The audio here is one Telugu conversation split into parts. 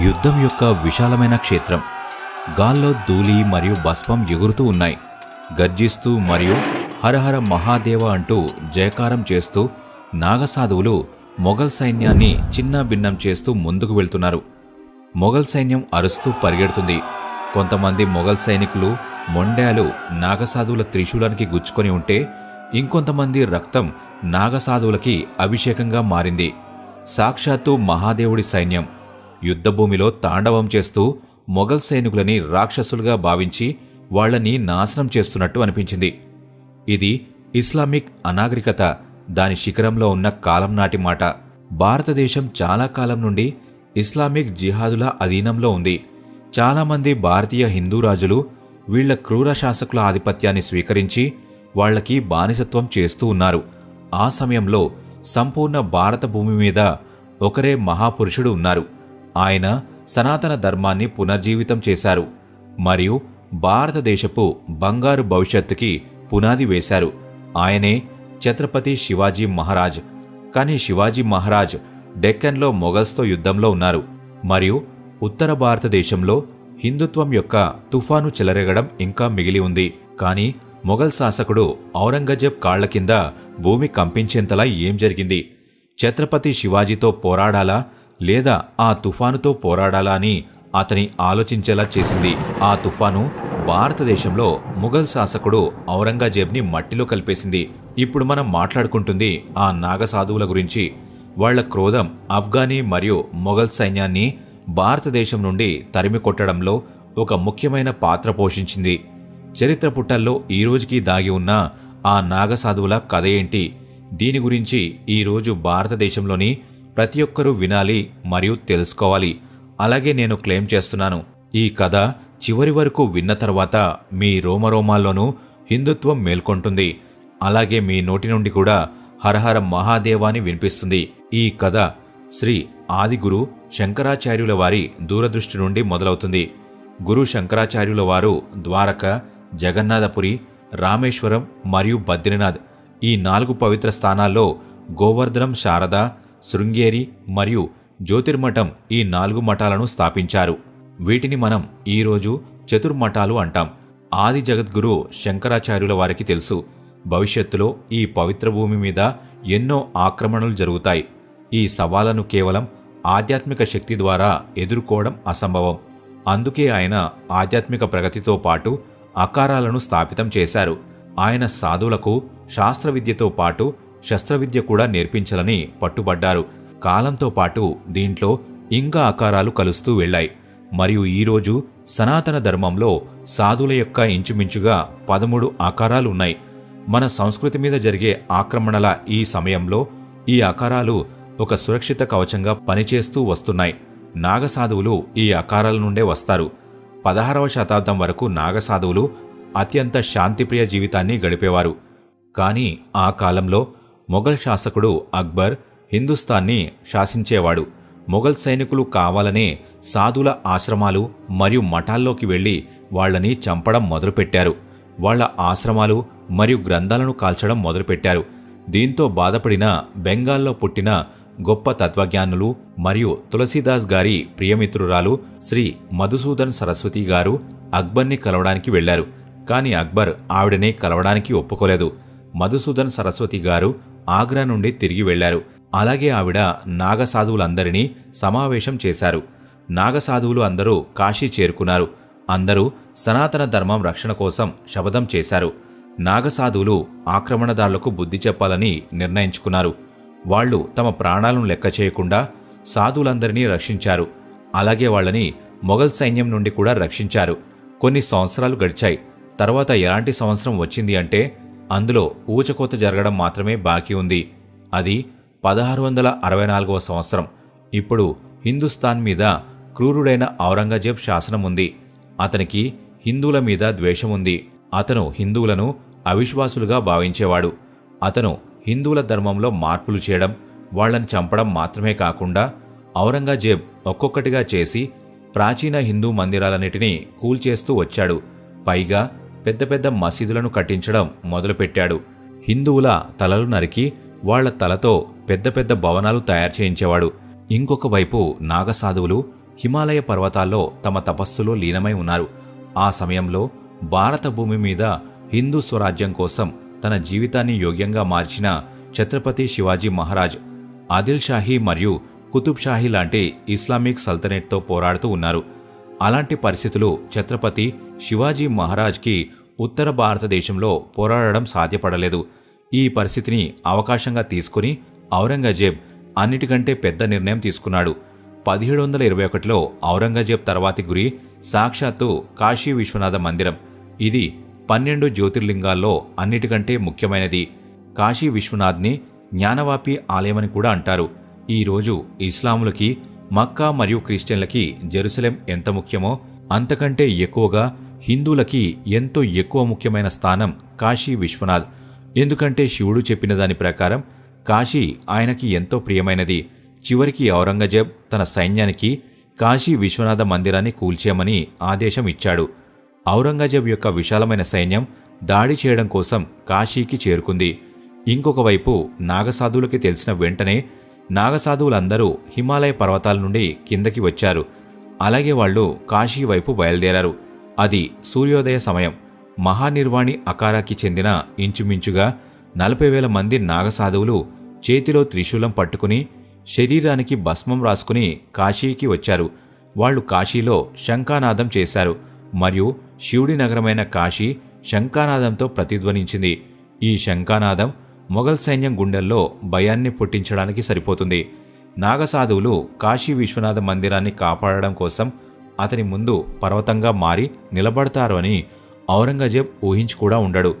యుద్ధం యొక్క విశాలమైన క్షేత్రం. గాల్లో ధూళి మరియు భస్మం ఎగురుతూ ఉన్నాయి. గర్జిస్తూ మరియు హరహర మహాదేవ అంటూ జయకారం చేస్తూ నాగసాధువులు మొఘల్ సైన్యాన్ని చిన్న భిన్నం చేస్తూ ముందుకు వెళ్తున్నారు. మొఘల్ సైన్యం అరుస్తూ పరిగెడుతుంది. కొంతమంది మొఘల్ సైనికులు మొండాలు నాగసాధువుల త్రిశూలానికి గుచ్చుకొని ఉంటే ఇంకొంతమంది రక్తం నాగసాధువులకి అభిషేకంగా మారింది. సాక్షాత్తు మహాదేవుడి సైన్యం. యుద్ధభూమిలో తాండవం చేస్తూ మొఘల్ సైనికులని రాక్షసులుగా భావించి వాళ్ళని నాశనం చేస్తున్నట్టు అనిపించింది. ఇది ఇస్లామిక్ అనాగరికత దాని శిఖరంలో ఉన్న కాలం నాటి మాట. భారతదేశం చాలా కాలం నుండి ఇస్లామిక్ జిహాదుల అధీనంలో ఉంది. చాలామంది భారతీయ హిందూ రాజులు వీళ్ళ క్రూర శాసకుల ఆధిపత్యాన్ని స్వీకరించి వాళ్ళకి బానిసత్వం చేస్తూ ఉన్నారు. ఆ సమయంలో సంపూర్ణ భారత భూమి మీద ఒకరే మహాపురుషుడు ఉన్నారు. ఆయన సనాతన ధర్మాన్ని పునర్జీవితం చేశారు మరియు భారతదేశపు బంగారు భవిష్యత్తుకి పునాది వేశారు. ఆయనే ఛత్రపతి శివాజీ మహారాజ్. కానీ శివాజీ మహారాజ్ డెక్కన్లో మొఘల్స్తో యుద్ధంలో ఉన్నారు మరియు ఉత్తర భారతదేశంలో హిందుత్వం యొక్క తుఫాను చెలరేగడం ఇంకా మిగిలి ఉంది. కానీ మొఘల్ శాసకుడు ఔరంగజేబ్ కాళ్ళ కింద భూమి కంపించేంతలా ఏం జరిగింది? ఛత్రపతి శివాజీతో పోరాడాలా? లేదా ఆ తుఫానుతో పోరాడాలా అని అతని ఆలోచించేలా చేసింది. ఆ తుఫాను భారతదేశంలో ముఘల్ శాసకుడు ఔరంగజేబ్ని మట్టిలో కలిపేసింది. ఇప్పుడు మనం మాట్లాడుకుంటుంది ఆ నాగసాధువుల గురించి. వాళ్ళ క్రోధం ఆఫ్ఘనీ మరియు మొఘల్ సైన్యాన్ని భారతదేశం నుండి తరిమి కొట్టడంలో ఒక ముఖ్యమైన పాత్ర పోషించింది. చరిత్ర పుటల్లో ఈ రోజుకి దాగి ఉన్న ఆ నాగసాధువుల కథ ఏంటి? దీని గురించి ఈరోజు భారతదేశంలోని ప్రతి ఒక్కరూ వినాలి మరియు తెలుసుకోవాలి. అలాగే నేను క్లెయిమ్ చేస్తున్నాను. ఈ కథ చివరి వరకు విన్న తర్వాత మీ రోమరోమాల్లోనూ హిందుత్వం మేల్కొంటుంది. అలాగే మీ నోటి నుండి కూడా హరహర మహాదేవాని వినిపిస్తుంది. ఈ కథ శ్రీ ఆదిగురు శంకరాచార్యుల వారి దూరదృష్టి నుండి మొదలవుతుంది. గురు శంకరాచార్యుల వారు ద్వారక జగన్నాథపురి రామేశ్వరం మరియు బద్రీనాథ్ ఈ నాలుగు పవిత్ర స్థానాల్లో గోవర్ధనం శారద శృంగేరి మరియు జ్యోతిర్మఠం ఈ నాలుగు మఠాలను స్థాపించారు. వీటిని మనం ఈరోజు చతుర్మఠాలు అంటాం. ఆది జగద్గురు శంకరాచార్యుల వారికి తెలుసు. భవిష్యత్తులో ఈ పవిత్ర భూమి మీద ఎన్నో ఆక్రమణలు జరుగుతాయి. ఈ సవాళ్ళను కేవలం ఆధ్యాత్మిక శక్తి ద్వారా ఎదుర్కోవడం అసంభవం. అందుకే ఆయన ఆధ్యాత్మిక ప్రగతితో పాటు అకారాలను స్థాపితం చేశారు. ఆయన సాధువులకు శాస్త్ర విద్యతో పాటు శస్త్రవిద్య కూడా నేర్పించాలని పట్టుబడ్డారు. కాలంతో పాటు దీంట్లో ఇంకా ఆకారాలు కలుస్తూ వెళ్ళాయి. మరియు ఈరోజు సనాతన ధర్మంలో సాధువుల యొక్క ఇంచుమించుగా పదమూడు ఆకారాలు ఉన్నాయి. మన సంస్కృతి మీద జరిగే ఆక్రమణల ఈ సమయంలో ఈ ఆకారాలు ఒక సురక్షిత కవచంగా పనిచేస్తూ వస్తున్నాయి. నాగసాధువులు ఈ ఆకారాల నుండే వస్తారు. పదహారవ శతాబ్దం వరకు నాగసాధువులు అత్యంత శాంతిప్రియ జీవితాన్ని గడిపేవారు. కానీ ఆ కాలంలో మొఘల్ శాసకుడు అక్బర్ హిందుస్థాన్ని శాసించేవాడు. మొఘల్ సైనికులు కావాలనే సాధుల ఆశ్రమాలు మరియు మఠాల్లోకి వెళ్ళి వాళ్ళని చంపడం మొదలుపెట్టారు. వాళ్ళ ఆశ్రమాలు మరియు గ్రంథాలను కాల్చడం మొదలుపెట్టారు. దీంతో బాధపడిన బెంగాల్లో పుట్టిన గొప్ప తత్వజ్ఞానులు మరియు తులసీదాస్ గారి ప్రియమిత్రురాలు శ్రీ మధుసూదన్ సరస్వతి గారు అక్బర్ని కలవడానికి వెళ్ళారు కానీ అక్బర్ ఆవిడని కలవడానికి ఒప్పుకోలేదు. మధుసూదన్ సరస్వతి గారు ఆగ్రా నుండి తిరిగి వెళ్ళారు అలాగే ఆవిడ నాగసాధువులందరినీ సమావేశం చేశారు. నాగసాధువులు అందరూ కాశీ చేరుకున్నారు. అందరూ సనాతన ధర్మం రక్షణ కోసం శపథం చేశారు. నాగసాధువులు ఆక్రమణదారులకు బుద్ధి చెప్పాలని నిర్ణయించుకున్నారు. వాళ్ళు తమ ప్రాణాలను లెక్క చేయకుండా సాధువులందరినీ రక్షించారు. అలాగే వాళ్ళని మొఘల్ సైన్యం నుండి కూడా రక్షించారు. కొన్ని సంవత్సరాలు గడిచాయి. తర్వాత ఎలాంటి సంవత్సరం వచ్చింది అంటే అందులో ఊచకోత జరగడం మాత్రమే బాకీ ఉంది. అది పదహారు వందల అరవై నాలుగవ సంవత్సరం. ఇప్పుడు హిందుస్థాన్ మీద క్రూరుడైన ఔరంగజేబ్ శాసనం ఉంది. అతనికి హిందువుల మీద ద్వేషం ఉంది. అతను హిందువులను అవిశ్వాసులుగా భావించేవాడు. అతను హిందువుల ధర్మంలో మార్పులు చేయడం వాళ్ళని చంపడం మాత్రమే కాకుండా ఔరంగజేబ్ ఒక్కొక్కటిగా చేసి ప్రాచీన హిందూ మందిరాలన్నిటినీ కూల్చేస్తూ వచ్చాడు. పైగా పెద్ద పెద్ద మసీదులను కట్టించడం మొదలుపెట్టాడు. హిందువుల తలలు నరికి వాళ్ళ తలతో పెద్ద పెద్ద భవనాలు తయారు చేయించేవాడు. ఇంకొక వైపు నాగసాధువులు హిమాలయ పర్వతాల్లో తమ తపస్సులో లీనమై ఉన్నారు. ఆ సమయంలో భారత భూమి మీద హిందూ స్వరాజ్యం కోసం తన జీవితాన్ని యోగ్యంగా మార్చిన ఛత్రపతి శివాజీ మహారాజ్ ఆదిల్ షాహీ మరియు కుతుబ్ షాహీ లాంటి ఇస్లామిక్ సల్తనేట్తో పోరాడుతూ ఉన్నారు. అలాంటి పరిస్థితులు ఛత్రపతి శివాజీ మహారాజ్కి ఉత్తర భారతదేశంలో పోరాడడం సాధ్యపడలేదు. ఈ పరిస్థితిని అవకాశంగా తీసుకుని ఔరంగజేబ్ అన్నిటికంటే పెద్ద నిర్ణయం తీసుకున్నాడు. పదిహేడు వందల ఇరవై ఒకటిలో ఔరంగజేబ్ తర్వాతి గురి సాక్షాత్తు కాశీ విశ్వనాథ మందిరం. ఇది పన్నెండు జ్యోతిర్లింగాల్లో అన్నిటికంటే ముఖ్యమైనది. కాశీ విశ్వనాథ్ని జ్ఞానవాపి ఆలయమని కూడా అంటారు. ఈ రోజు ఇస్లాములకి మక్కా మరియు క్రిస్టియన్లకి జెరూసలేం ఎంత ముఖ్యమో అంతకంటే ఎక్కువగా హిందువులకి ఎంతో ఎక్కువ ముఖ్యమైన స్థానం కాశీ విశ్వనాథ్. ఎందుకంటే శివుడు చెప్పిన దాని ప్రకారం కాశీ ఆయనకి ఎంతో ప్రియమైనది. చివరికి ఔరంగజేబ్ తన సైన్యానికి కాశీ విశ్వనాథ మందిరాన్ని కూల్చేయమని ఆదేశం ఇచ్చాడు. ఔరంగజేబ్ యొక్క విశాలమైన సైన్యం దాడి చేయడం కోసం కాశీకి చేరుకుంది. ఇంకొక వైపు నాగసాధువులకి తెలిసిన వెంటనే నాగసాధువులందరూ హిమాలయ పర్వతాల నుండి కిందకి వచ్చారు. అలాగే వాళ్ళు కాశీ వైపు బయలుదేరారు. అది సూర్యోదయ సమయం. మహానిర్వాణి అకారాకి చెందిన ఇంచుమించుగా నలభై వేల మంది నాగసాధువులు చేతిలో త్రిశూలం పట్టుకుని శరీరానికి భస్మం రాసుకుని కాశీకి వచ్చారు. వాళ్ళు కాశీలో శంఖానాదం చేశారు. మరియు శివుడి నగరమైన కాశీ శంఖానాదంతో ప్రతిధ్వనించింది. ఈ శంఖానాదం మొఘల్ సైన్యం గుండెల్లో భయాన్ని పుట్టించడానికి సరిపోతుంది. నాగసాధువులు కాశీ విశ్వనాథ మందిరాన్ని కాపాడడం కోసం అతని ముందు పర్వతంగా మారి నిలబడతారు అని ఔరంగజేబ్ ఊహించి కూడా ఉండడు.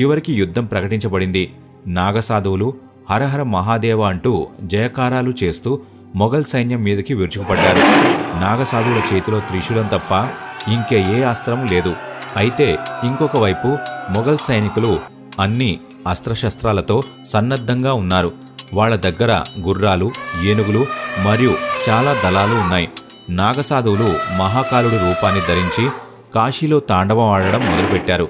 చివరికి యుద్ధం ప్రకటించబడింది. నాగసాధువులు హరహర మహాదేవ అంటూ జయకారాలు చేస్తూ మొఘల్ సైన్యం మీదకి విరుచుకుపడ్డారు. నాగసాధువుల చేతిలో త్రిశూలం తప్ప ఇంకే ఏ అస్త్రం లేదు. అయితే ఇంకొక వైపు మొఘల్ సైనికులు అన్ని అస్త్రశస్త్రాలతో సన్నద్ధంగా ఉన్నారు. వాళ్ళ దగ్గర గుర్రాలు ఏనుగులు మరియు చాలా దళాలు ఉన్నాయి. నాగసాధువులు మహాకాలుడి రూపాన్ని ధరించి కాశీలో తాండవం ఆడడం మొదలుపెట్టారు.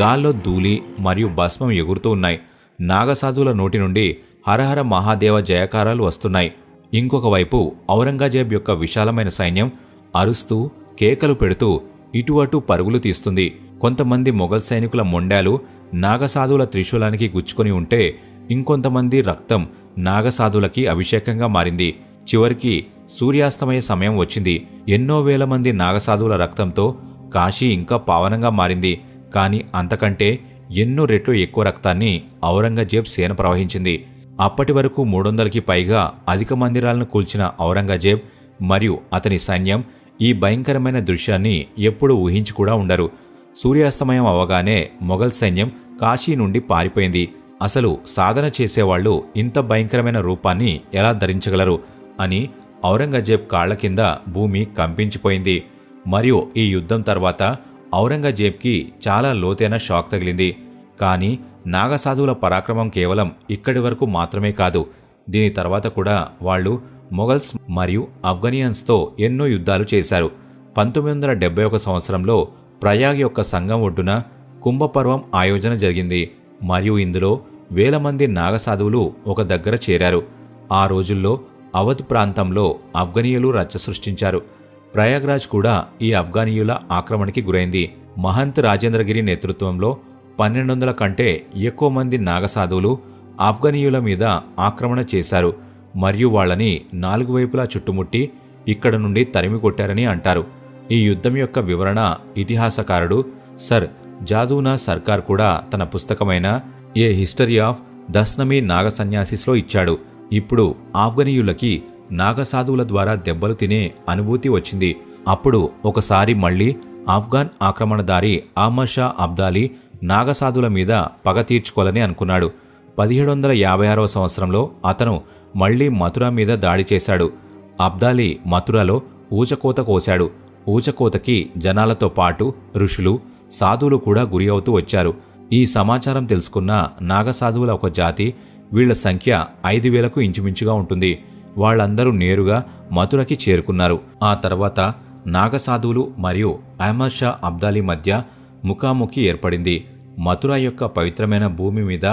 గాల్లో ధూళి మరియు భస్మం ఎగురుతూ ఉన్నాయి. నాగసాధువుల నోటి నుండి హరహర మహాదేవ జయకారాలు వస్తున్నాయి. ఇంకొక వైపు ఔరంగజేబ్ యొక్క విశాలమైన సైన్యం అరుస్తూ కేకలు పెడుతూ ఇటు అటు పరుగులు తీస్తుంది. కొంతమంది మొఘల్ సైనికుల మొండాలు నాగసాధువుల త్రిశూలానికి గుచ్చుకొని ఉంటే ఇంకొంతమంది రక్తం నాగసాధువులకి అభిషేకంగా మారింది. చివరికి సూర్యాస్తమయ సమయం వచ్చింది. ఎన్నో వేల మంది నాగసాధువుల రక్తంతో కాశీ ఇంకా పావనంగా మారింది. కాని అంతకంటే ఎన్నో రెట్లు ఎక్కువ రక్తాన్ని ఔరంగజేబ్ సేన ప్రవహించింది. అప్పటి వరకు మూడొందలకి పైగా అధిక మందిరాలను కూల్చిన ఔరంగజేబ్ మరియు అతని సైన్యం ఈ భయంకరమైన దృశ్యాన్ని ఎప్పుడూ ఊహించి కూడా ఉండరు. సూర్యాస్తమయం అవగానే మొఘల్ సైన్యం కాశీ నుండి పారిపోయింది. అసలు సాధన చేసేవాళ్ళు ఇంత భయంకరమైన రూపాన్ని ఎలా ధరించగలరు? అని ఔరంగజేబ్ కాళ్ళ కింద భూమి కంపించిపోయింది. మరియు ఈ యుద్ధం తర్వాత ఔరంగజేబ్కి చాలా లోతైన షాక్ తగిలింది. కానీ నాగసాధువుల పరాక్రమం కేవలం ఇక్కడి వరకు మాత్రమే కాదు దీని తర్వాత కూడా వాళ్ళు మొఘల్స్ మరియు ఆఫ్ఘనియన్స్తో ఎన్నో యుద్ధాలు చేశారు. పంతొమ్మిది వందల డెబ్బై ఒక సంవత్సరంలో ప్రయాగ్ యొక్క సంఘం ఒడ్డున కుంభపర్వం ఆయోజన జరిగింది. మరియు ఇందులో వేల మంది నాగసాధువులు ఒక దగ్గర చేరారు. ఆ రోజుల్లో అవధ్ ప్రాంతంలో ఆఫ్ఘనీయులు రచ్చ సృష్టించారు. ప్రయాగ్రాజ్ కూడా ఈ ఆఫ్ఘనీయుల ఆక్రమణకి గురైంది. మహంత్ రాజేంద్రగిరి నేతృత్వంలో పన్నెండు వందల కంటే ఎక్కువ మంది నాగసాధువులు ఆఫ్ఘనీయుల మీద ఆక్రమణ చేశారు. మరియు వాళ్ళని నాలుగు వైపులా చుట్టుముట్టి ఇక్కడ నుండి తరిమి కొట్టారని అంటారు. ఈ యుద్ధం యొక్క వివరణ ఇతిహాసకారుడు సర్ జాదూనా సర్కార్ కూడా తన పుస్తకమైన ఏ హిస్టరీ ఆఫ్ దస్నమీ నాగ సన్యాసిస్లో ఇచ్చాడు. ఇప్పుడు ఆఫ్ఘనీయులకి నాగసాధువుల ద్వారా దెబ్బలు తినే అనుభూతి వచ్చింది. అప్పుడు ఒకసారి మళ్ళీ ఆఫ్ఘాన్ ఆక్రమణదారి అహ్మద్ షా అబ్దాలీ నాగసాధుల మీద పగ తీర్చుకోవాలని అనుకున్నాడు. పదిహేడు వందల యాభై ఆరవ సంవత్సరంలో అతను మళ్ళీ మథుర మీద దాడి చేశాడు. అబ్దాలీ మథురలో ఊచకోత కోశాడు. ఊచకోతకి జనాలతో పాటు ఋషులు సాధువులు కూడా గురి అవుతూ వచ్చారు. ఈ సమాచారం తెలుసుకున్న నాగసాధువుల ఒక జాతి వీళ్ళ సంఖ్య ఐదు వేలకు ఇంచుమించుగా ఉంటుంది. వాళ్ళందరూ నేరుగా మథురకి చేరుకున్నారు. ఆ తర్వాత నాగసాధువులు మరియు అహ్మద్ షా అబ్దాలీ మధ్య ముఖాముఖి ఏర్పడింది. మథుర యొక్క పవిత్రమైన భూమి మీద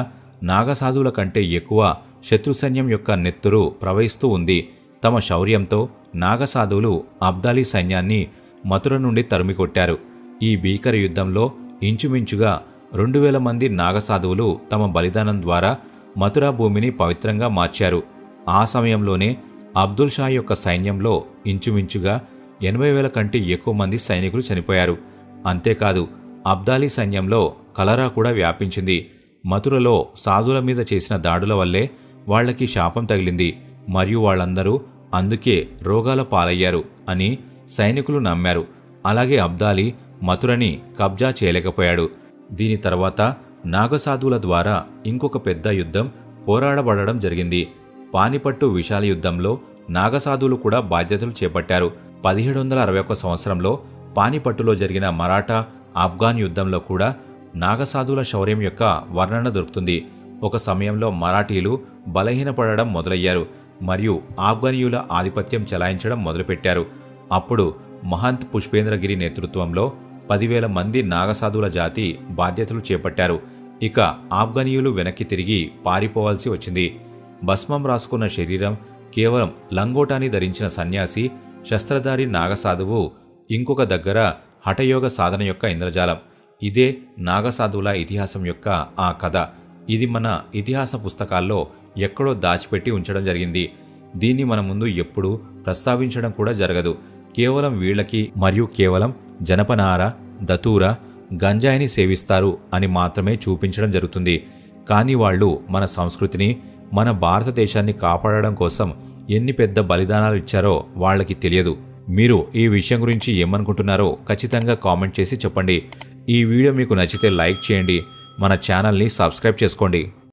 నాగసాధువుల కంటే ఎక్కువ శత్రు సైన్యం యొక్క నెత్తురు ప్రవహిస్తూ ఉంది. తమ శౌర్యంతో నాగసాధువులు అబ్దాలీ సైన్యాన్ని మథుర నుండి తరిమికొట్టారు ఈ భీకర యుద్ధంలో ఇంచుమించుగా రెండు వేల మంది నాగసాధువులు తమ బలిదానం ద్వారా మథురా భూమిని పవిత్రంగా మార్చారు. ఆ సమయంలోనే అబ్దుల్ షా యొక్క సైన్యంలో ఇంచుమించుగా ఎనభై వేల కంటే ఎక్కువ మంది సైనికులు చనిపోయారు. అంతేకాదు అబ్దాలీ సైన్యంలో కలరా కూడా వ్యాపించింది. మథురలో సాధుల మీద చేసిన దాడుల వల్లే వాళ్ళకి శాపం తగిలింది. మరియు వాళ్ళందరూ అందుకే రోగాల పాలయ్యారు అని సైనికులు నమ్మారు. అలాగే అబ్దాలి మథురని కబ్జా చేయలేకపోయాడు. దీని తర్వాత నాగసాధువుల ద్వారా ఇంకొక పెద్ద యుద్ధం పోరాడబడడం జరిగింది. పానిపట్టు విశాల యుద్ధంలో నాగసాధువులు కూడా బాధ్యతలు చేపట్టారు. పదిహేడు వందల అరవై ఒక్క సంవత్సరంలో పానిపట్టులో జరిగిన మరాఠా ఆఫ్ఘాన్ యుద్ధంలో కూడా నాగసాధువుల శౌర్యం యొక్క వర్ణన దొరుకుతుంది. ఒక సమయంలో మరాఠీలు బలహీనపడడం మొదలయ్యారు మరియు ఆఫ్ఘనీయుల ఆధిపత్యం చెలాయించడం మొదలుపెట్టారు. అప్పుడు మహంత్ పుష్పేంద్రగిరి నేతృత్వంలో పదివేల మంది నాగసాధువుల జాతి బాధ్యతలు చేపట్టారు. ఇక ఆఫ్ఘనీయులు వెనక్కి తిరిగి పారిపోవాల్సి వచ్చింది. భస్మం రాసుకున్న శరీరం కేవలం లంగోటాని ధరించిన సన్యాసి శస్త్రధారి నాగసాధువు ఇంకొక దగ్గర హఠయోగ సాధన యొక్క ఇంద్రజాలం. ఇదే నాగసాధువుల ఇతిహాసం యొక్క ఆ కథ. ఇది మన ఇతిహాస పుస్తకాల్లో ఎక్కడో దాచిపెట్టి ఉంచడం జరిగింది. దీన్ని మన ముందు ఎప్పుడూ ప్రస్తావించడం కూడా జరగదు. కేవలం వీళ్ళకి మరియు కేవలం జనపనార దతూర గంజాయిని సేవిస్తారు అని మాత్రమే చూపించడం జరుగుతుంది. కానీ వాళ్ళు మన సంస్కృతిని మన భారతదేశాన్ని కాపాడడం కోసం ఎన్ని పెద్ద బలిదానాలు ఇచ్చారో వాళ్ళకి తెలియదు. మీరు ఈ విషయం గురించి ఏమనుకుంటున్నారో ఖచ్చితంగా కామెంట్ చేసి చెప్పండి. ఈ వీడియో మీకు నచ్చితే లైక్ చేయండి. మన ఛానల్ని సబ్స్క్రైబ్ చేసుకోండి.